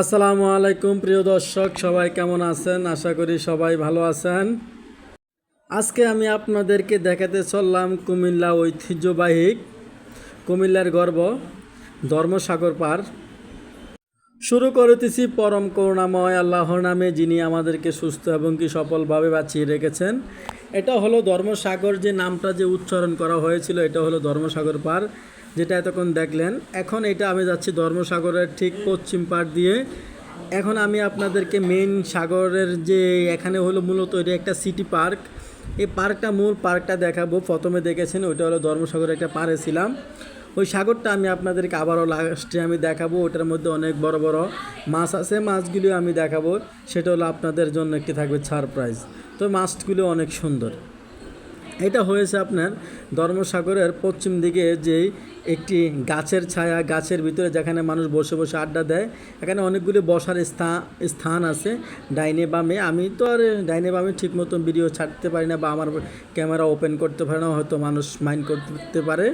আসসালামু আলাইকুম প্রিয় দর্শক, সবাই কেমন আছেন? আশা করি সবাই ভালো আছেন। আজকে আমি আপনাদেরকে দেখাতে চললাম কুমিল্লা ঐতিহ্যবাহী কুমিল্লার গর্ব, ধর্মসাগর পার। শুরু করিতেছি পরম করুণাময় আল্লাহর নামে, যিনি আমাদেরকে সুস্থ এবং কি সফলভাবে বাঁচিয়ে রেখেছেন। এটা হলো ধর্মসাগর, যে নামটা যে উচ্চারণ করা হয়েছিল, এটা হলো ধর্মসাগর পার। যেটা এতক্ষণ দেখলেন। এখন এটা আমি যাচ্ছি ধর্মসাগরের ঠিক পশ্চিম পাড় দিয়ে। এখন আমি আপনাদেরকে মেইন সাগরের যে এখানে হলো মূলত এটা একটা সিটি পার্ক এই পার্কটা মূল পার্কটা দেখাবো। প্রথমে দেখেছেন, ওইটা হলো ধর্মসাগরের একটা পাড়ে ছিলাম। ওই সাগরটা আমি আপনাদেরকে আবারও লাস্টে আমি দেখাবো। ওটার মধ্যে অনেক বড় বড় মাছ আছে। মাছগুলো আমি দেখাবো। সেটা হলো আপনাদের জন্য একটি থাকবে সারপ্রাইজ তো মাছগুলো অনেক সুন্দর। এটা হয়েছে আপনার ধর্মসাগরের পশ্চিম দিকে যে একটি গাছের ছায়া, গাছের ভিতরে যেখানে মানুষ বসে বসে আড্ডা দেয়, এখানে অনেকগুলি বসার স্থান স্থান আছে, ডাইনে বামে। আমি তো আর ডাইনে বামে ঠিক মতন ভিডিও ছাড়তে পারি না বা আমার ক্যামেরা ওপেন করতে পারে না, হয়তো মানুষ মাইন্ড করতে পারে।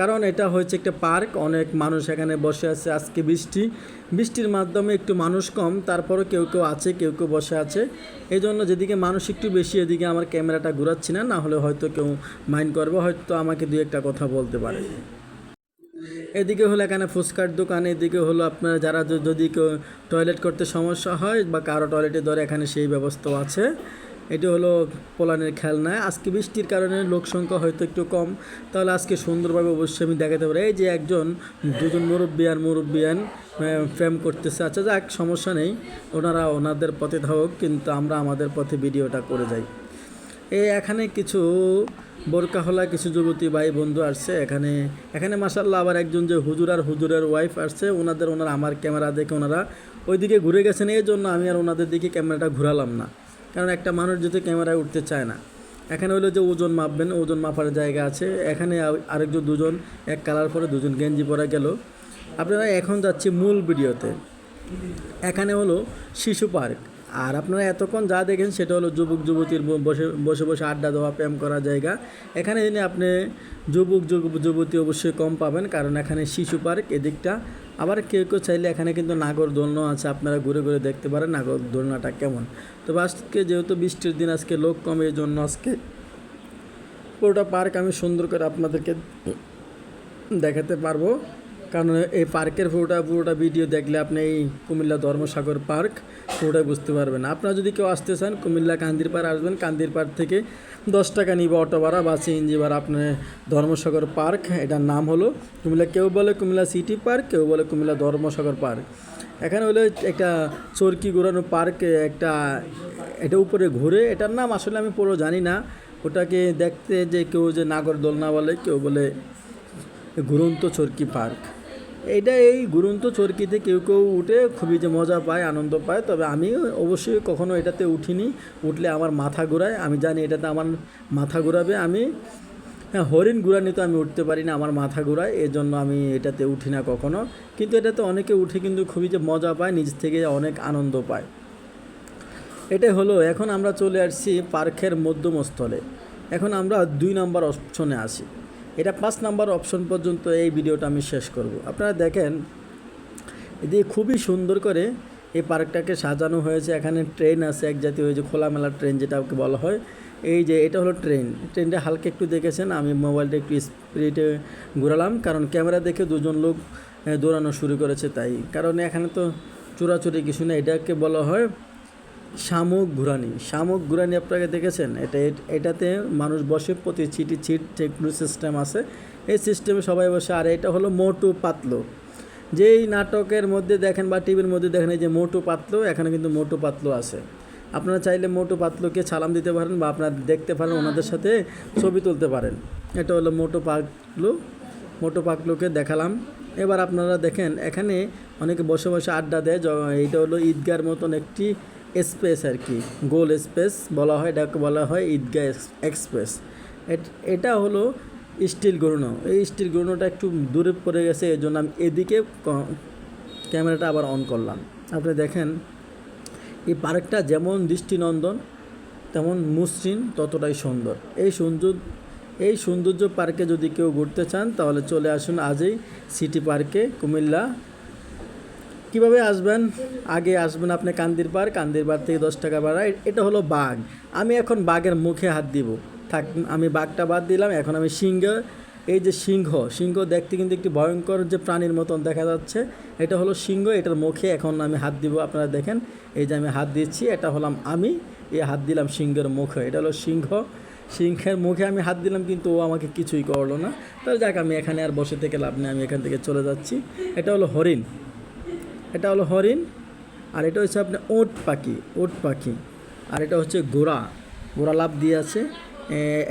কারণ এটা হয়েছে একটা পার্ক, অনেক মানুষ এখানে বসে আছে, আজকে বৃষ্টি। বৃষ্টির মাধ্যমে একটু মানুষ কম তারপরে কেউ কেউ আছে, কেউ কেউ বসে আছে। এই জন্য যেদিকে মানুষ একটু বেশি, এদিকে আমার ক্যামেরাটা ঘুরাচ্ছি না না হলে হয়তো কেউ মাইন্ড করবে, হয়তো আমাকে দু একটা কথা বলতে পারে। এদিকে হলো এখানে ফুচকার দোকান, এদিকে হলো আপনার যারা যদি কেউ টয়লেট করতে সমস্যা হয় বা কারও টয়লেটে ধরে, এখানে সেই ব্যবস্থাও আছে। এটি হলো পোলানের খেলনা। আজকে বৃষ্টির কারণে লোক সংখ্যা হয়তো একটু কম। তাহলে আজকে সুন্দরভাবে অবশ্যই আমি দেখাতে পারি এই যে একজন, দুজন মুরব্বিয়ান মুরব্বিয়ান প্রেম করতেছে। আচ্ছা যাক, সমস্যা নেই। ওনারা ওনাদের পথে থাকুক, কিন্তু আমরা আমাদের পথে ভিডিওটা করে যাই। এই এখানে কিছু বোরকা হলা কিছু যুবতী ভাই বন্ধু আসছে। এখানে এখানে মাসাল্লাহ আবার একজন যে হুজুর আর হুজুরের ওয়াইফ আসছে। ওনাদের, ওনারা আমার ক্যামেরা দেখে ওনারা ওইদিকে ঘুরে গেছেন। এই জন্য আমি আর ওনাদের দিকে ক্যামেরাটা ঘুরালাম না। কারণ একটা মানুষ যদি ক্যামেরায় উঠতে চায় না, এখানে হলো যে ওজন মাপবেন, ওজন মাপার জায়গা আছে, এখানে আরেকজন দুজন, এক কালার পরে দুজন গেঞ্জি পরা গেল। আপনারা এখন যাচ্ছি মূল ভিডিওতে। এখানে হলো শিশু পার্ক। আর আপনারা এতক্ষণ যা দেখেন সেটা হলো যুবক, যুবতীর বসে বসে বসে আড্ডা দেওয়া, প্রেম করা জায়গা। এখানে এনে আপনি যুবক, যুব- যুবতী অবশ্যই কম পাবেন, কারণ এখানে শিশু পার্ক, এদিকটা। আবার কেউ কেউ চাইলে এখানে কিন্তু নাগর দোলনা আছে, আপনারা ঘুরে ঘুরে দেখতে পারেন নাগর দোলনাটা কেমন। তবে আজকে যেহেতু বৃষ্টির দিন, আজকে লোক কমে এই জন্য আজকে পুরোটা পার্ক আমি সুন্দর করে আপনাদেরকে দেখাতে পারব। কারণ এই পার্কের পুরোটা পুরোটা ভিডিও দেখলে আপনি এই কুমিল্লা ধর্মসাগর পার্ক পুরোটাই বুঝতে পারবেন। আপনারা যদি কেউ আসতে চান, কুমিল্লা কান্দির পাড় আসবেন। কান্দির পাড় থেকে দশ টাকা নিবে অটো ভাড়া বা সিএনজি ভাড়া। আপনার ধর্মসাগর পার্ক, এটার নাম হলো কুমিল্লা। কেউ বলে কুমিল্লা সিটি পার্ক কেউ বলে কুমিল্লা ধর্মসাগর পার্ক। এখানে হলো একটা চরকি ঘোরানো পার্ক, একটা, এটা উপরে ঘুরে, এটার নাম আসলে আমি পুরো জানি না। ওটাকে দেখতে যে কেউ যে নাগর দোলনা বলে, কেউ বলে ঘুরন্ত চরকি পার্ক। এইটা এই ঘুরন্ত চরকিতে কেউ কেউ উঠে খুবই যে মজা পায়, আনন্দ পায়। তবে আমি অবশ্যই কখনো এটাতে উঠিনি। উঠলে আমার মাথা ঘোরায়। আমি জানি এটাতে আমার মাথা ঘোরাবে। আমি হ্যাঁ হরিণ ঘুরানি তো আমি উঠতে পারি না, আমার মাথা ঘোরায়। এই জন্য আমি এটাতে উঠি না কখনো। কিন্তু এটাতে অনেকে উঠে কিন্তু খুবই যে মজা পায়, নিজ থেকে অনেক আনন্দ পায়। এটাই হলো। এখন আমরা চলে আসছি পার্কের মধ্যমস্থলে। এখন আমরা দুই নম্বর অপশনে আসি। এটা পাঁচ নাম্বার অপশন পর্যন্ত এই ভিডিওটা আমি শেষ করব। আপনারা দেখেন, এদিকে খুবই সুন্দর করে এই পার্কটাকে সাজানো হয়েছে। এখানে ট্রেন আছে, এক জাতীয় যে খোলামেলা ট্রেন যেটা ওকে বলা হয়। এই যে এটা হলো ট্রেন। ট্রেনটা হালকা একটু দেখেছেন, আমি মোবাইলটা একটু স্পিডে ঘোরালাম, কারণ ক্যামেরা দেখে দুজন লোক দৌড়ানো শুরু করেছে তাই। কারণ এখানে তো চোরাচুরি কিছু না, এটাকে বলা হয় শামুক ঘুরানি শামুক ঘুরানি আপনাকে দেখেছেন? এটা এটাতে মানুষ বসে প্রতি ছিটি ছিট টেকনো সিস্টেম আছে। এই সিস্টেমে সবাই বসে। আর এটা হলো মোটু পাতলো। যেই নাটকের মধ্যে দেখেন বা টিভির মধ্যে দেখেন, এই যে মোটু পাতলো, এখানে কিন্তু মোটু পাতলো আছে। আপনারা চাইলে মোটু পাতলোকে সালাম দিতে পারেন বা আপনারা দেখতে পারেন, ওনাদের সাথে ছবি তুলতে পারেন। এটা হলো মোটু পাতলু। মোটু পাতলোকে দেখালাম। এবার আপনারা দেখেন, এখানে অনেকে বসে বসে আড্ডা দেয়। এইটা হলো ঈদগার মতন একটি স্পেস আর কি, গোল স্পেস বলা হয় এটাকে বলা হয়, ঈদগাহ এক্সপ্রেস। এটা হলো স্টিল গরুনো এই স্টিল গরুনোটা একটু দূরে পড়ে গেছে এই জন্য আমি এদিকে ক্যামেরাটা আবার অন করলাম। আপনি দেখেন, এই পার্কটা যেমন দৃষ্টিনন্দন, তেমন মসৃণ, ততটাই সুন্দর। এই সৌন্দর্য এই সৌন্দর্য পার্কে যদি কেউ ঘুরতে চান, তাহলে চলে আসুন আজই সিটি পার্কে, কুমিল্লা কীভাবে আসবেন? আগে আসবেন আপনি কান্দির পার কান্দির পার থেকে দশ টাকা ভাড়া। এটা হলো বাঘ। আমি এখন বাঘের মুখে হাত দিব। থাক, আমি বাঘটা বাদ দিলাম, এখন আমি সিংহ। এই যে সিংহ সিংহ দেখতে কিন্তু একটি ভয়ঙ্কর যে প্রাণীর মতন দেখা যাচ্ছে। এটা হলো সিংহ, এটার মুখে এখন আমি হাত দিব, আপনারা দেখেন। এই যে আমি হাত দিচ্ছি, এটা হলাম আমি। এই হাত দিলাম সিংহের মুখে, এটা হলো সিংহ। সিংহের মুখে আমি হাত দিলাম, কিন্তু ও আমাকে কিছুই করল না। তাহলে যাক, আমি এখানে আর বসে থেকে লাভ নেই, আমি এখান থেকে চলে যাচ্ছি। এটা হলো হরিণ। এটা হলো হরিণ, আর এটা হচ্ছে আপনার ওট পাখি ওট পাখি। আর এটা হচ্ছে ঘোড়া ঘোড়া লাভ দিয়ে আছে।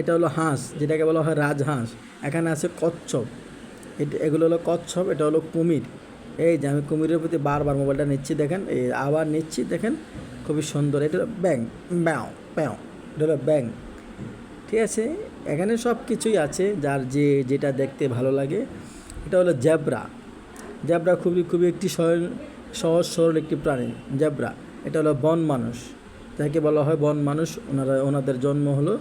এটা হলো হাঁস, যেটাকে বলা হয় রাজহাঁস। এখানে আছে কচ্ছপ। এটা, এগুলো হলো কচ্ছপ, এটা হলো কুমির। এই যে আমি কুমিরের প্রতি বারবার মোবাইলটা নিচ্ছি, দেখেন, এই আবার নিচ্ছি, দেখেন, খুবই সুন্দর। এটা ব্যাং ব্যাও প্যাও এটা হলো ব্যাং ঠিক আছে, এখানে সব কিছুই আছে, যার যে, যেটা দেখতে ভালো লাগে। এটা হলো জ্যাবরা জ্যাবরা খুবই খুবই একটি সহজ- সরল একটি প্রাণী জ্যাবরা এটা হলো বন মানুষ। যাকে বলা হয় বন মানুষ, ওনারা, ওনাদের জন্ম হলো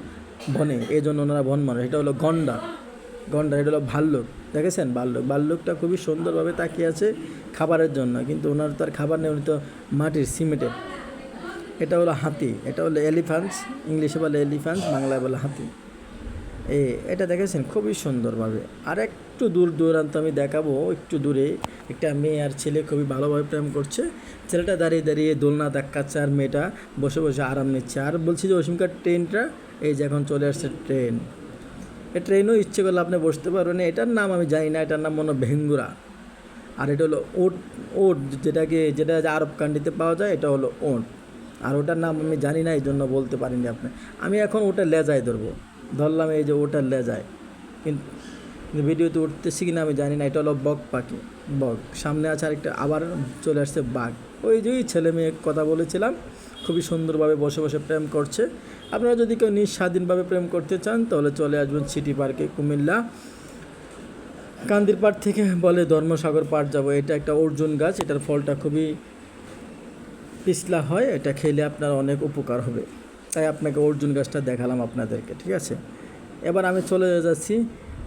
বনে, এই জন্য ওনারা বন মানুষ। এটা হলো গন্ডা। গন্ডা, এটা হলো ভাল্লুক। দেখেছেন ভাল্লুক? ভাল্লুকটা খুবই সুন্দরভাবে তাকিয়ে আছে খাবারের জন্য, কিন্তু ওনার তার খাবার নেই, উনি তো মাটির সিমেন্টের। এটা হলো হাতি, এটা হলো এলিফ্যান্টস, ইংলিশে বলে এলিফ্যান্টস, বাংলায় বলে হাতি। এ, এটা দেখেছেন? খুবই সুন্দরভাবে। আর একটু দূর দূরান্ত আমি দেখাবো, একটু দূরে। একটা মেয়ে আর ছেলে খুবই ভালোভাবে প্রেম করছে। ছেলেটা দাঁড়িয়ে দাঁড়িয়ে দোলনা দেখাচ্ছে আর মেয়েটা বসে বসে আরাম নিচ্ছে। আর বলছি যে ওসিমকার ট্রেনটা? এই যে এখন চলে আসছে ট্রেন। এই ট্রেনও ইচ্ছে করলে আপনি বসতে পারবেন। এটার নাম আমি জানি না, এটার নাম মনে ভেঙ্গুরা। আর এটা হলো ওট ওট যেটাকে, যেটা আরব কান্ট্রিতে পাওয়া যায়, এটা হলো ওট। আর ওটার নাম আমি জানি না এই জন্য বলতে পারিনি আপনি। আমি এখন ওটা লেজায় ধরবো। ধরলাম এই যে ওটার লেজায়। কিন্তু কিন্তু ভিডিওতে উঠতেছি কিনা আমি জানি না, এটা হলো বক পাখি। বক। সামনে আছে আরেকটা, আবার চলে আসছে বাঘ। ওই যে ছেলে মেয়ে কথা বলেছিলাম, খুবই সুন্দরভাবে বসে বসে প্রেম করছে। আপনারা যদি কেউ নিঃস্বাধীনভাবে প্রেম করতে চান, তাহলে চলে আসবেন সিটি পার্কে, কুমিল্লা। কান্দির পাড় থেকে বলে ধর্মসাগর পাড় যাব। এটা একটা অর্জুন গাছ, এটার ফলটা খুবই পিছলা হয়, এটা খেলে আপনার অনেক উপকার হবে। তাই আপনাকে অর্জুন গাছটা দেখালাম আপনাদেরকে, ঠিক আছে? এবার আমি চলে যাচ্ছি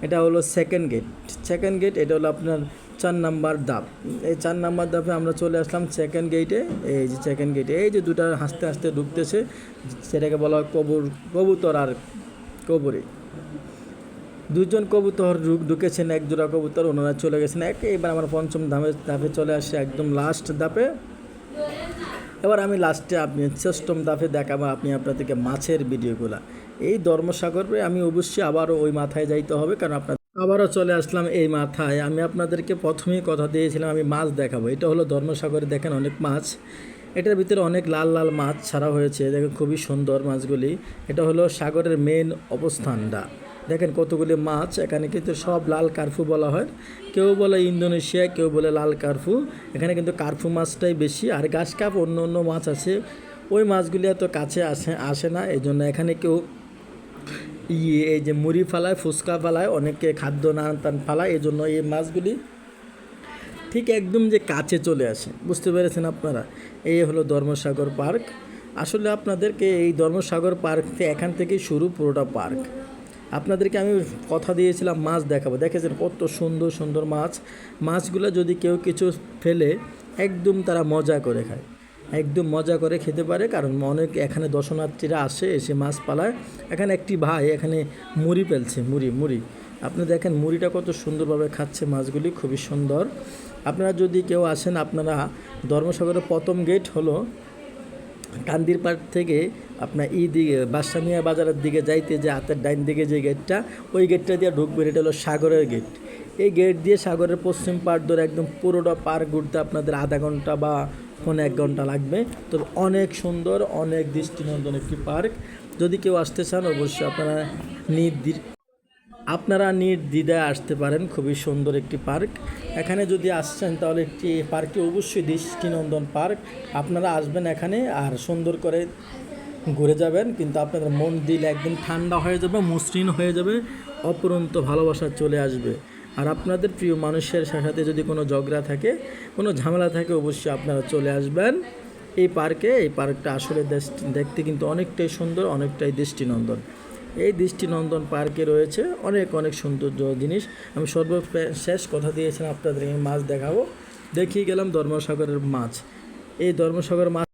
এটা হলো সেকেন্ড গেট সেকেন্ড গেট এটা হলো আপনার চার নাম্বার ধাপ। এই চার নাম্বার ধাপে আমরা চলে আসলাম সেকেন্ড গেটে এই যে সেকেন্ড গেটে এই যে দুটা হাসতে হাসতে ঢুকতেছে সেটাকে বলা হয় কবুর, কবুতর আর কবরে। দুজন কবুতর ঢুক- ঢুকেছেন, এক জোড়া কবুতর, ওনারা চলে গেছেন। এক এবার আমার পঞ্চম ধাপে ধাপে চলে আসছে একদম লাস্ট ধাপে। এবার আমি লাস্টে আপনি ষষ্ঠম দাফে দেখাবো আপনি আপনাদেরকে মাছের ভিডিওগুলো এই ধর্মসাগরে আমি অবশ্যই আবারও ওই মাথায় যাইতে হবে, কারণ আপনার আবারও চলে আসলাম এই মাথায়। আমি আপনাদেরকে প্রথমেই কথা দিয়েছিলাম, আমি মাছ দেখাবো। এটা হলো ধর্মসাগরে দেখেন অনেক মাছ। এটার ভিতরে অনেক লাল লাল মাছ ছাড়া হয়েছে। দেখেন খুবই সুন্দর মাছগুলি। এটা হলো সাগরের মেন অবস্থানটা। দেখেন কতগুলি মাছ, এখানে কিন্তু সব লাল কার্ফু বলা হয়। কেউ বলে ইন্দোনেশিয়া, কেউ বলে লাল কার্ফু। এখানে কিন্তু কার্ফু মাছটাই বেশি। আর গাছ কাপ অন্য অন্য মাছ আছে। ওই মাছগুলি এত কাছে আসে আসে না। এই জন্য এখানে কেউ ইয়ে এই যে মুড়ি ফালায়, ফুচকা ফালায়, অনেকে খাদ্য নান টান ফালায় এই জন্য এই মাছগুলি ঠিক একদম যে কাছে চলে আসে। বুঝতে পেরেছেন আপনারা? এই হলো ধর্মসাগর পার্ক। আসলে আপনাদেরকে এই ধর্মসাগর পার্ক এখান থেকেই শুরু পুরোটা পার্ক। আপনাদেরকে আমি কথা দিয়েছিলাম মাছ দেখাবো। দেখেছেন কত সুন্দর সুন্দর মাছ। মাছগুলো যদি কেউ কিছু ফেলে, একদম তারা মজা করে খায়। একদম মজা করে খেতে পারে, কারণ অনেক এখানে দর্শনার্থীরা আসে, এসে মাছ পালায়। এখানে একটি ভাই এখানে মুড়ি ফেলছে, মুড়ি মুড়ি। আপনি দেখেন মুড়িটা কত সুন্দরভাবে খাচ্ছে মাছগুলি, খুবই সুন্দর। আপনারা যদি কেউ আসেন, আপনারা ধর্মসাগরের প্রথম গেট হলো কান্দির পাড় থেকে আপনার এই দিকে, বাসামিয়া বাজারের দিকে যাইতে যে হাতের ডাইন দিকে যে গেটটা, ওই গেটটা দিয়ে ঢুকবেন, এটা হলো সাগরের গেট। এই গেট দিয়ে সাগরের পশ্চিম পাড় ধরে একদম পুরোটা পার্ক ঘুরতে আপনাদের আধা ঘণ্টা বা পৌনে এক ঘণ্টা লাগবে। তো অনেক সুন্দর, অনেক দৃষ্টিনন্দন একটি পার্ক। যদি কেউ আসতে চান, অবশ্যই আপনারা নির্দি আপনারা নির্দ্বিধায় আসতে পারেন। খুবই সুন্দর একটি পার্ক। এখানে যদি আসছেন, তাহলে একটি পার্কটি অবশ্যই দৃষ্টিনন্দন পার্ক। আপনারা আসবেন এখানে আর সুন্দর করে ঘুরে যাবেন। কিন্তু আপনাদের মন দিল একদম ঠান্ডা হয়ে যাবে, মসৃণ হয়ে যাবে, অপরন্ত ভালোবাসা চলে আসবে। আর আপনাদের প্রিয় মানুষের সাথে যদি কোনো ঝগড়া থাকে, কোনো ঝামেলা থাকে, অবশ্যই আপনারা চলে আসবেন। এই পার্কে, এই পার্কটা আসলে দেখতে কিন্তু অনেকটাই সুন্দর, অনেকটাই দৃষ্টিনন্দন। এই দৃষ্টিনন্দন পার্কে রয়েছে অনেক অনেক সৌন্দর্য জিনিস। আমি সর্বশেষ কথা দিয়েছিলাম আপনাদের মাছ দেখাবো। দেখিয়ে গেলাম ধর্মসাগরের মাছ। এই ধর্মসাগর মাছ